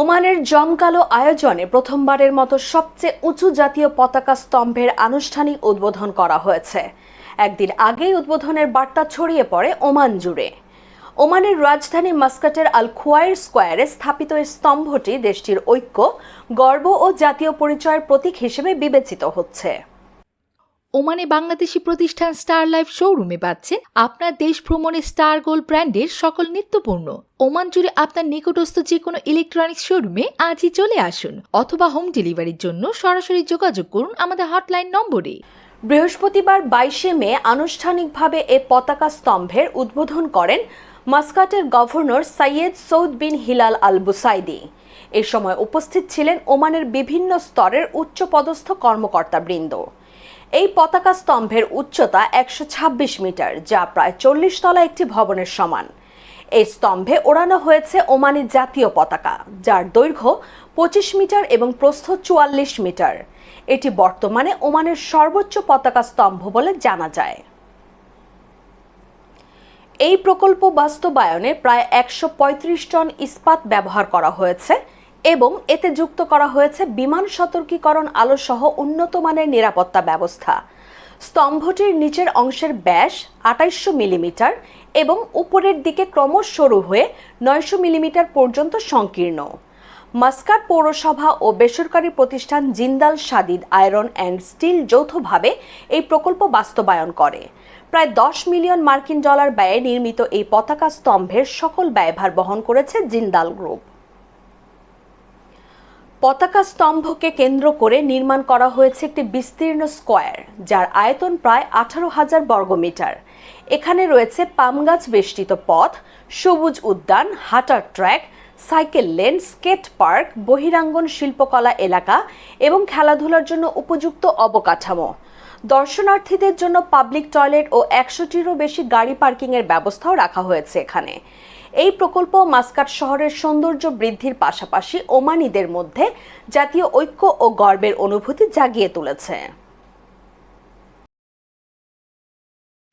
ওমানের জমকালো আয়োজনে প্রথমবারের মতো সবচেয়ে উঁচু জাতীয় পতাকা স্তম্ভের আনুষ্ঠানিক উদ্বোধন করা হয়েছে। একদিন আগেই উদ্বোধনের বার্তা ছড়িয়ে পড়ে ওমান জুড়ে। ওমানের রাজধানী মাস্কাটের আল খুয়াইর স্কোয়ারে স্থাপিত এই স্তম্ভটি দেশটির ঐক্য, গর্ব ও জাতীয় পরিচয়ের প্রতীক হিসেবে বিবেচিত হচ্ছে। ওমানে বাংলাদেশি প্রতিষ্ঠান স্টার লাইফ শোরুমে পাচ্ছেন আপনার দেশ ভ্রমণে স্টার গোল্ড ব্র্যান্ডের সকল নিত্যপণ্য ওমান জুড়ে আপনার নিকটস্থ যে কোনো ইলেকট্রনিক্স শোরুমে আজই চলে আসুন অথবা হোম ডেলিভারির জন্য সরাসরি যোগাযোগ করুন আমাদের হটলাইন নম্বরে। বৃহস্পতিবার বাইশে মে আনুষ্ঠানিকভাবে এ পতাকা স্তম্ভের উদ্বোধন করেন মাস্কাটের governor Syed Saud bin Hilal Al Busaidi এ সময় উপস্থিত ছিলেন ওমানের বিভিন্ন স্তরের উচ্চপদস্থ কর্মকর্তাবৃন্দ। এই পতাকা স্তম্ভের উচ্চতা একশো ছাব্বিশ মিটার, যা প্রায় চল্লিশ তলা একটি ভবনের সমান। এই স্তম্ভে ওড়ানো হয়েছে ওমানের জাতীয় পতাকা, যার দৈর্ঘ্য পঁচিশ মিটার এবং প্রস্থ চুয়াল্লিশ মিটার। এটি বর্তমানে ওমানের সর্বোচ্চ পতাকা স্তম্ভ বলে জানা যায়। এই প্রকল্প বাস্তবায়নে প্রায় একশো পঁয়ত্রিশ টন ইস্পাত ব্যবহার করা হয়েছে এবং এতে যুক্ত করা হয়েছে বিমান সতর্কীকরণ আলোসহ উন্নত মানের নিরাপত্তা ব্যবস্থা। স্তম্ভটির নিচের অংশের ব্যাস আটাইশশো মিলিমিটার এবং উপরের দিকে ক্রমশ সরু হয়ে নয়শো মিলিমিটার পর্যন্ত সংকীর্ণ। মাস্কাট পৌরসভা ও বেসরকারি প্রতিষ্ঠান Jindal Shadeed iron and steel যৌথভাবে এই প্রকল্প বাস্তবায়ন করে। প্রায় দশ মিলিয়ন মার্কিন ডলার ব্যয়ে নির্মিত এই পতাকা স্তম্ভের সকল ব্যয়ভার বহন করেছে জিন্দাল গ্রুপ। পতাকা স্তম্ভকে কেন্দ্র করে নির্মাণ করা হয়েছে একটি বিস্তীর্ণ স্কোয়ার, যার আয়তন প্রায় আঠারো হাজার বর্গমিটার এখানে রয়েছে পাম গাছ বেষ্টিত পথ, সবুজ উদ্যান, হাঁটার track cycle, lane, skate park, বহিরাঙ্গন শিল্পকলা এলাকা এবং খেলাধুলার জন্য উপযুক্ত অবকাঠামো। দর্শনার্থীদের জন্য পাবলিক টয়লেট ও একশোটিরও বেশি গাড়ি পার্কিংয়ের ব্যবস্থাও রাখা হয়েছে এখানে। এই প্রকল্প মাস্কাট শহরের সৌন্দর্য বৃদ্ধির পাশাপাশি ওমানিদের মধ্যে জাতীয় ঐক্য ও গর্বের অনুভূতি জাগিয়ে তুলেছে।